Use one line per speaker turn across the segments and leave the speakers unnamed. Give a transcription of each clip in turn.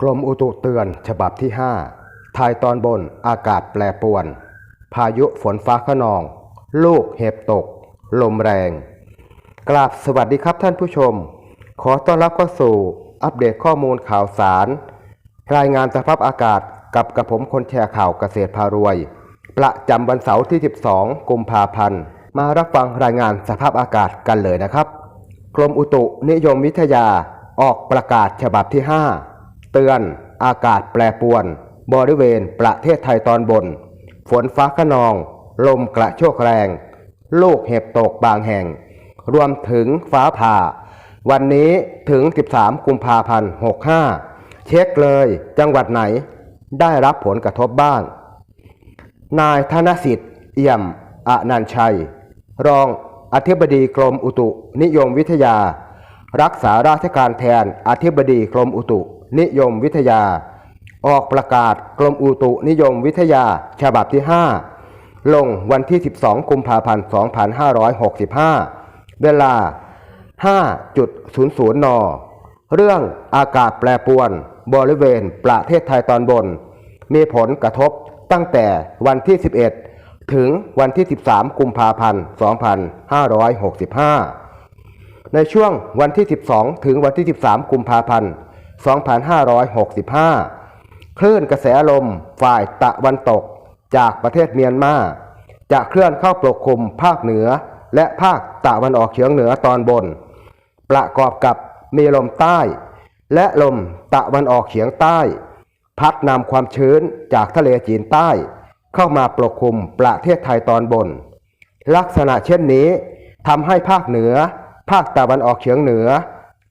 กรมอุตุเตือนฉบับที่5ไทยตอนบนอากาศแปรปรวน พายุฝนฟ้าขนอง ลูกเห็บตก ลมแรง กราบสวัสดีครับท่านผู้ชม ขอต้อนรับเข้าสู่อัปเดตข้อมูลข่าวสาร รายงานสภาพอากาศกับกระผมคนแชร์ข่าวเกษตรพารวย ประจำวันเสาร์ที่ 12 กุมภาพันธ์ มารับฟังรายงานสภาพอากาศกันเลยนะครับ กรมอุตุนิยมวิทยาออกประกาศฉบับที่ 5 เตือน อากาศแปรปรวน บริเวณประเทศไทยตอนบน ฝนฟ้าขนอง ลมกระโชกแรง ลูกเห็บตกบางแห่ง รวมถึงฟ้าผ่า วันนี้ถึง 13 กุมภาพันธ์ 65 เช็คเลยจังหวัดไหน ได้รับผลกระทบบ้าง นายธนสิทธิ์เอี่ยมอนันชัย รองอธิบดีกรมอุตุนิยมวิทยา รักษาราชการแทนอธิบดีกรมอุตุ นิยมวิทยา ออกประกาศกรมอุตุนิยมวิทยาฉบับที่ 5 ลงวันที่ 12 กุมภาพันธ์ 2565 เวลา 5.00 น เรื่องอากาศแปรปรวนบริเวณประเทศไทยตอนบน มีผลกระทบตั้งแต่วันที่ 11 ถึงวันที่ 13 กุมภาพันธ์ 2565 ในช่วงวันที่ 12 ถึงวันที่ 13 กุมภาพันธ์ 2565 คลื่นกระแสลมฝ่ายตะวันตกจากประเทศเมียนมาจะเคลื่อนเข้าปกคลุมภาคเหนือ และภาคตะวันออกเฉียงเหนือตอนบน ประกอบกับมีลมใต้ และลมตะวันออกเฉียงใต้ พัดนำความชื้นจากทะเลจีนใต้ เข้ามาปกคลุมประเทศไทยตอนบน ลักษณะเช่นนี้ทำให้ภาคเหนือ ภาคตะวันออกเฉียงเหนือ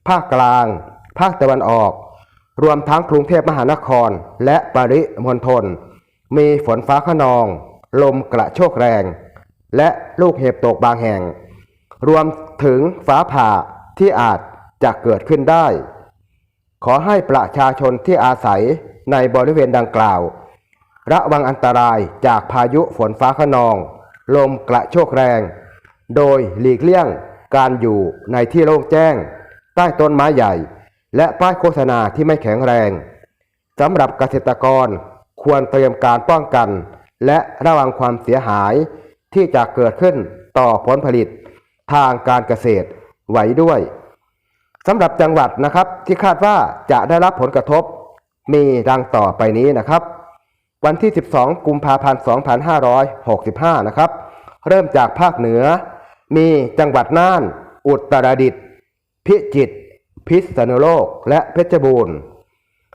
ภาคกลาง ภาคตะวันออก รวมทั้งกรุงเทพมหานครและปริมณฑลมีฝนฟ้าขนอง ลมกระโชกแรง และลูกเห็บตกบางแห่ง รวมถึงฟ้าผ่าที่อาจจะเกิดขึ้นได้ ขอให้ประชาชนที่อาศัยในบริเวณดังกล่าว ระวังอันตรายจากพายุฝนฟ้าขนอง ลมกระโชกแรง โดยหลีกเลี่ยงการอยู่ในที่โล่งแจ้ง ใต้ต้นไม้ใหญ่ และป้ายโฆษณาที่ไม่แข็งแรงสำหรับเกษตรกรควรเตรียมการป้องกัน และระวังความเสียหายที่จะเกิดขึ้นต่อผลผลิตทางการเกษตรไว้ด้วยสำหรับจังหวัดนะครับที่คาดว่าจะได้รับผลกระทบ มีดังต่อไปนี้นะครับ วันที่ 12 กุมภาพันธ์ 2565 นะครับ เริ่มจากภาคเหนือ มีจังหวัดน่าน อุตรดิตถ์พิจิตร พิษณุโลก และเพชรบูรณ์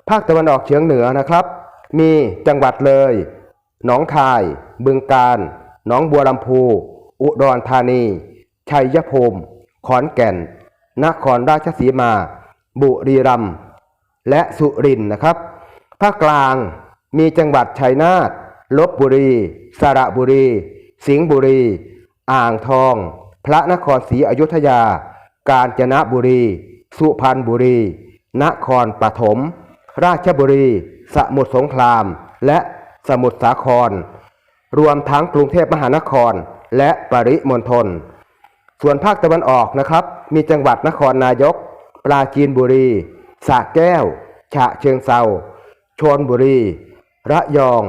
ภาคตะวันออกเฉียงเหนือนะครับ มีจังหวัดเลย หนองคาย บึงกาฬหนองบัวลำพู อุดรธานี ชัยภูมิ ขอนแก่น นครราชสีมา บุรีรัมย์ และสุรินทร์นะครับ ภาคกลางมีจังหวัดชัยนาท ลบบุรี สระบุรี สิงห์บุรี อ่างทอง พระนครศรีอยุธยา กาญจนบุรี สุพรรณบุรี นครปฐม ราชบุรี สมุทรสงคราม และสมุทรสาคร รวมทั้งกรุงเทพมหานครและปริมณฑล ส่วนภาคตะวันออกนะครับ มีจังหวัดนครนายก ปราจีนบุรีสระแก้ว ฉะเชิงเซาชลบุรี ระยอง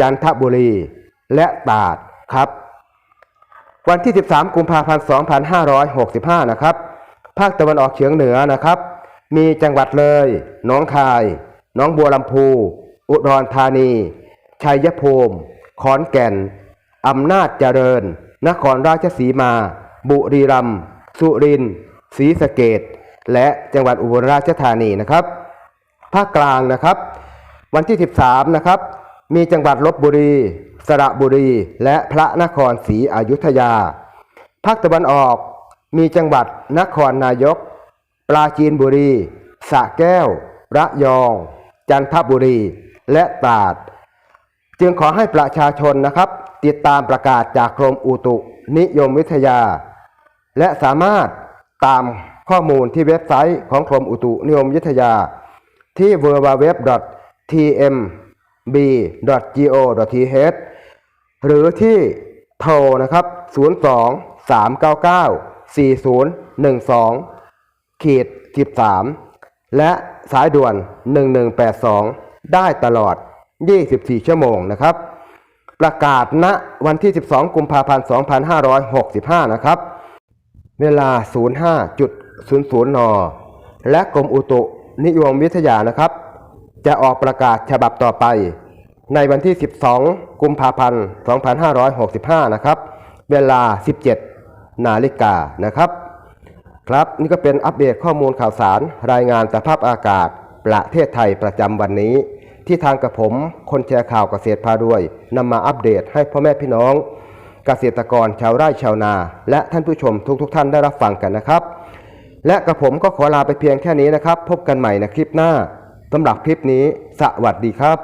จันทบุรี และตราดครับ วันที่ 13 กุมภาพันธ์ 2565 นะครับ ภาคตะวันออกเฉียงเหนือนะครับ มีจังหวัดเลยหนองคายหนองบัวลำพู อุดรธานี ชัยภูมิ ขอนแก่นอำนาจเจริญ นครราชสีมา บุรีรัมย์สุรินทร์ศรีสะเกดและจังหวัดอุบลราชธานีนะครับ ภาคกลางนะครับ วันที่ 13 นะครับ มีจังหวัดลบบุรี สระบุรี และพระนครศรีอยุธยา ภาคตะวันออก มีจังหวัดนครนายก ปราจีนบุรีสระแก้ว ระยอง จันทบุรี และตราด จึงขอให้ประชาชนนะครับ ติดตามประกาศจากกรมอุตุนิยมวิทยา และสามารถตามข้อมูลที่เว็บไซต์ของกรมอุตุนิยมวิทยา ที่ www.tmb.go.th หรือที่โทรนะครับ 02 399 4012ขีด13 และสายด่วน 1182 ได้ตลอด 24 ชั่วโมงนะครับ ประกาศณวันที่ 12 กุมภาพันธ์ 2565 นะครับ เวลา 05.00 น และกรมอุตุนิยมวิทยานะครับ จะออกประกาศฉบับต่อไป ในวันที่ 12 กุมภาพันธ์ 2565 นะครับ เวลา 17 นาฬิกานะครับครับนี่ก็เป็นอัปเดตข้อมูลข่าวสาร รายงานสภาพอากาศ ประเทศไทยประจำวันนี้ ที่ทางกับผมคนแชร์ข่าวเกษตรพาด้วยนำมาอัปเดตให้พ่อแม่พี่น้อง เกษตรกรชาวไร่ชาวนา และท่านผู้ชมทุกๆทท่านได้รับฟังกันนะครับ และกับผมก็ขอลาไปเพียงแค่นี้นะครับ พบกันใหม่ในคลิปหน้าสำหรับคลิปนี้ สวัสดีครับ